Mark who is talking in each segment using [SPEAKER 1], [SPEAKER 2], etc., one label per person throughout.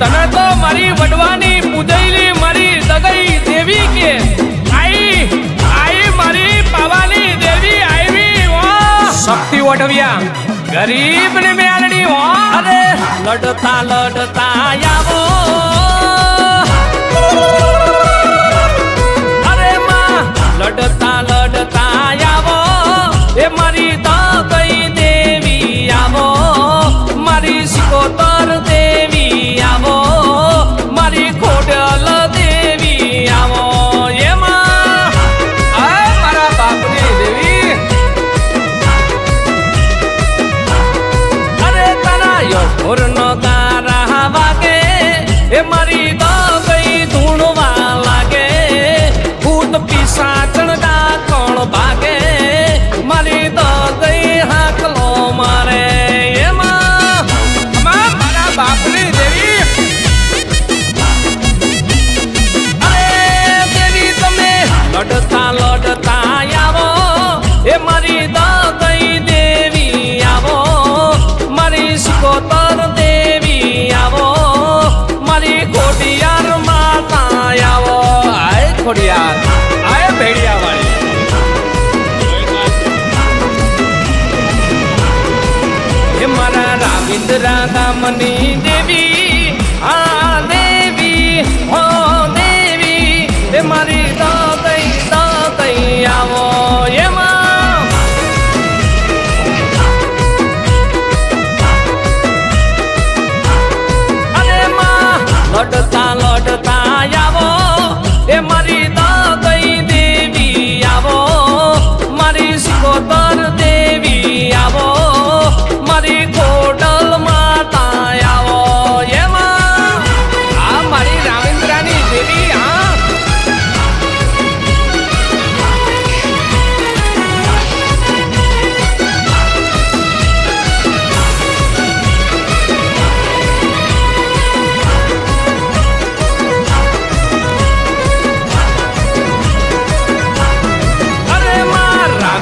[SPEAKER 1] તને તો મારી વડવાની પૂજેલી મારી દગઈ દેવી કે? આઈ આઈ મારી પાવાની દેવી આવી ઓ શક્તિ ઓઢવ્યા. ગરીબ ને મેળણી હો. અરે લડતા લડતા આવો. લડતા ખોડિયાર આય ભેડિયા વાળી હે મારા રાવિન્દ્રા દામની દેવી.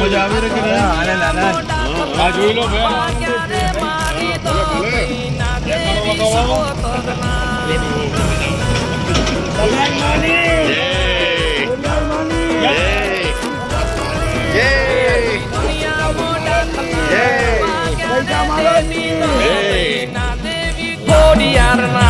[SPEAKER 2] મજા આવી રહી
[SPEAKER 3] જોઈ લો ભાઈ
[SPEAKER 1] Hey! Yeah.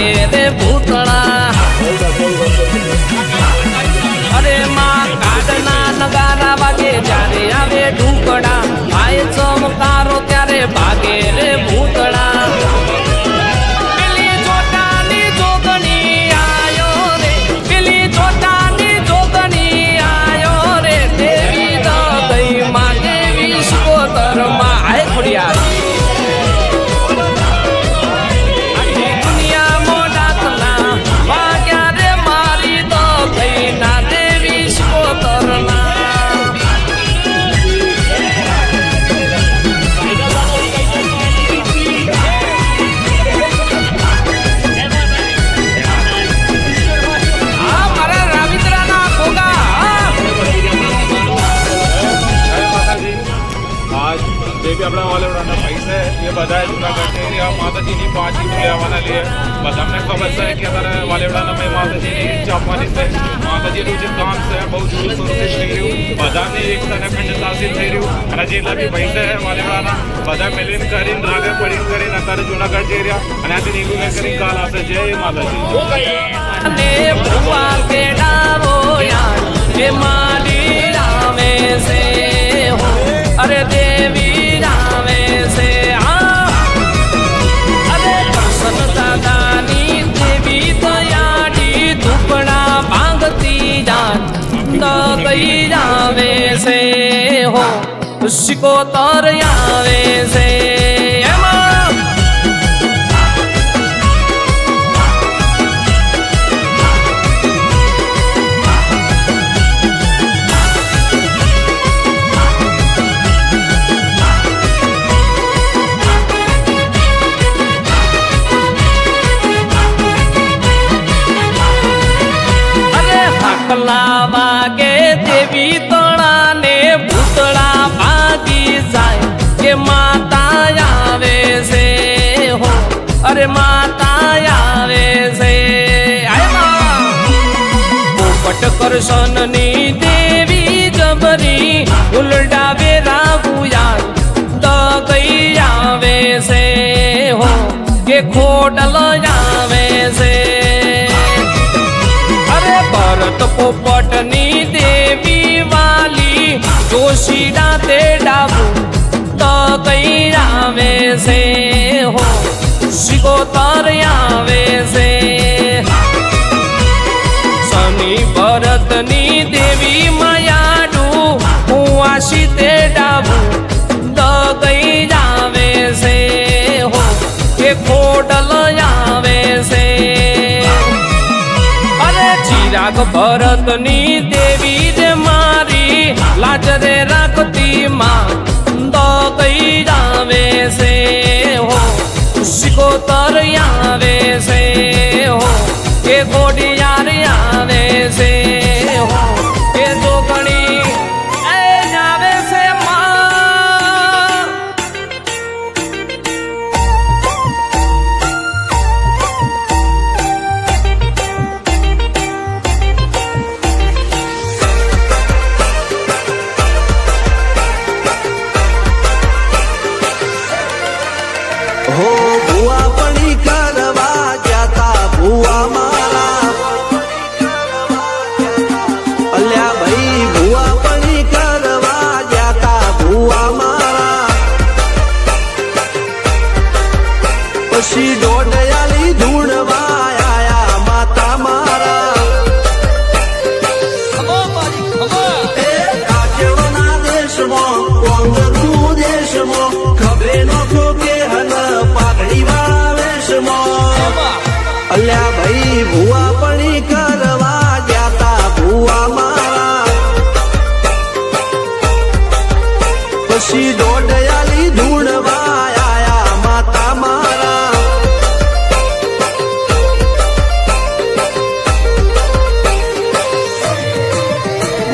[SPEAKER 1] લાગે રે ભૂતળા? અરે માં કાઢના નગારા વાગે જ્યારે આવે ઢૂકડા આય ચમકારો ત્યારે ભાગે રે
[SPEAKER 3] છે કે અમારા વાલેવડાના મેં માતાજીની ઈચ્છા છે. માતાજીનું જે કામ છે, બહુ જોર શોરથી થઈ રહ્યું. બધાને એકતા અને અખંડતાથી થઈ રહ્યું. અને જેટલા બી ભાઈ છે, વાલેવડાના, બધા મિલીને કરીને રાગે પડીને કરીને અત્યારે જુનાગઢ જઈ રહ્યા. અને આજે નીકળીને કરી કાલ આવશે જય માતાજી.
[SPEAKER 1] માલી રામે હો. હો શિકોતર આવે. અરે માતા આવે છે. આય કરશનની દેવી જબરી ઉલડાવે રાગુયા તો કઈ આવે છે. હો કે ખોડલ આવે છે. અરે ભરત પોપટની દેવી વાલી જોશીડા તે ડાબુ તો કઈ આવે છે. હો શિકોતર આવે છે. શનિ ભરતની દેવી માયાડુ, હું આશી તે ડાબુ તો કઈ છે. હો કે છે. અરે ચિરાગ ભરતની દેવી રે મારી, લાજ રે રાખતી માં દઈ આવે છે. શિકોતર આવે છે હો કે ઘોડિયાર આવે છે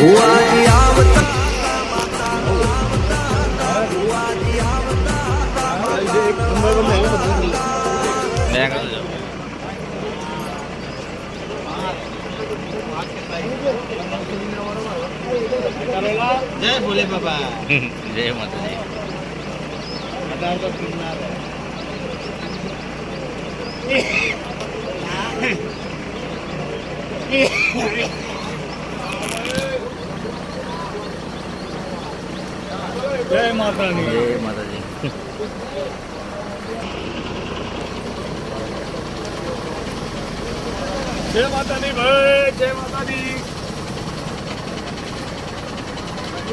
[SPEAKER 4] ભુવાજી આવતા ભુવાજી આવતા
[SPEAKER 2] જય માતાજી
[SPEAKER 3] જય માતાની
[SPEAKER 2] જય માતાજી.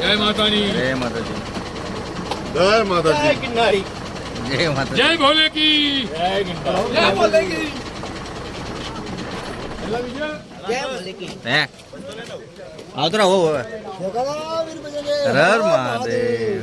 [SPEAKER 3] જય ભાઈ
[SPEAKER 2] માતાજી.
[SPEAKER 5] જય માતાજી.
[SPEAKER 2] જય માતાજી.
[SPEAKER 3] જય ભોલે કી. જય ભોલે કી.
[SPEAKER 2] આવતો રહો હવે હર મહાદેવ.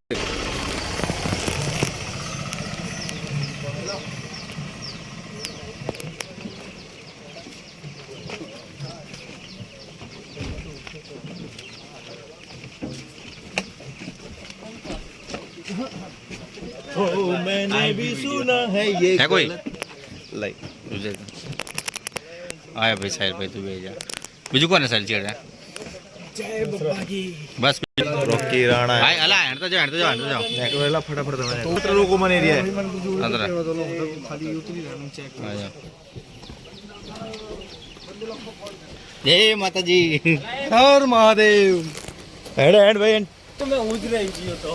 [SPEAKER 2] मैंने भी सुना है ये
[SPEAKER 6] હે કોઈ લઈ ગુજરાત આયા ભાઈ સાહેબ ભાઈ તું બે જા બીજું કોને સાહેબ ચેડે બસ
[SPEAKER 2] રોકી રાણા
[SPEAKER 6] હાય અલા હેણ તો જાવ હેણ તો જાવ હેણ તો જાવ
[SPEAKER 2] એલા ફટાફટ તમે પુત્ર લોકો મને રહ્યા
[SPEAKER 6] અંદર આ જાઓ. જય માતાજી
[SPEAKER 7] હર મહાદેવ
[SPEAKER 2] હેડ હેડ ભાઈ
[SPEAKER 7] તો મેં ઉજરાઈ ગયો તો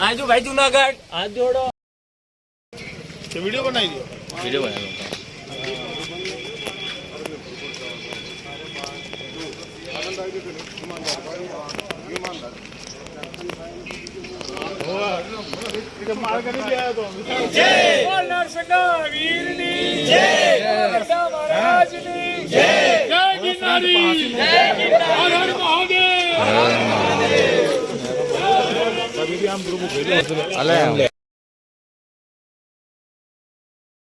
[SPEAKER 7] આજો ભાઈ જુનાગઢ હાથ જોડો
[SPEAKER 1] तो वीडियो बनाई दियो वीडियो बना लूंगा
[SPEAKER 6] അല്ലേ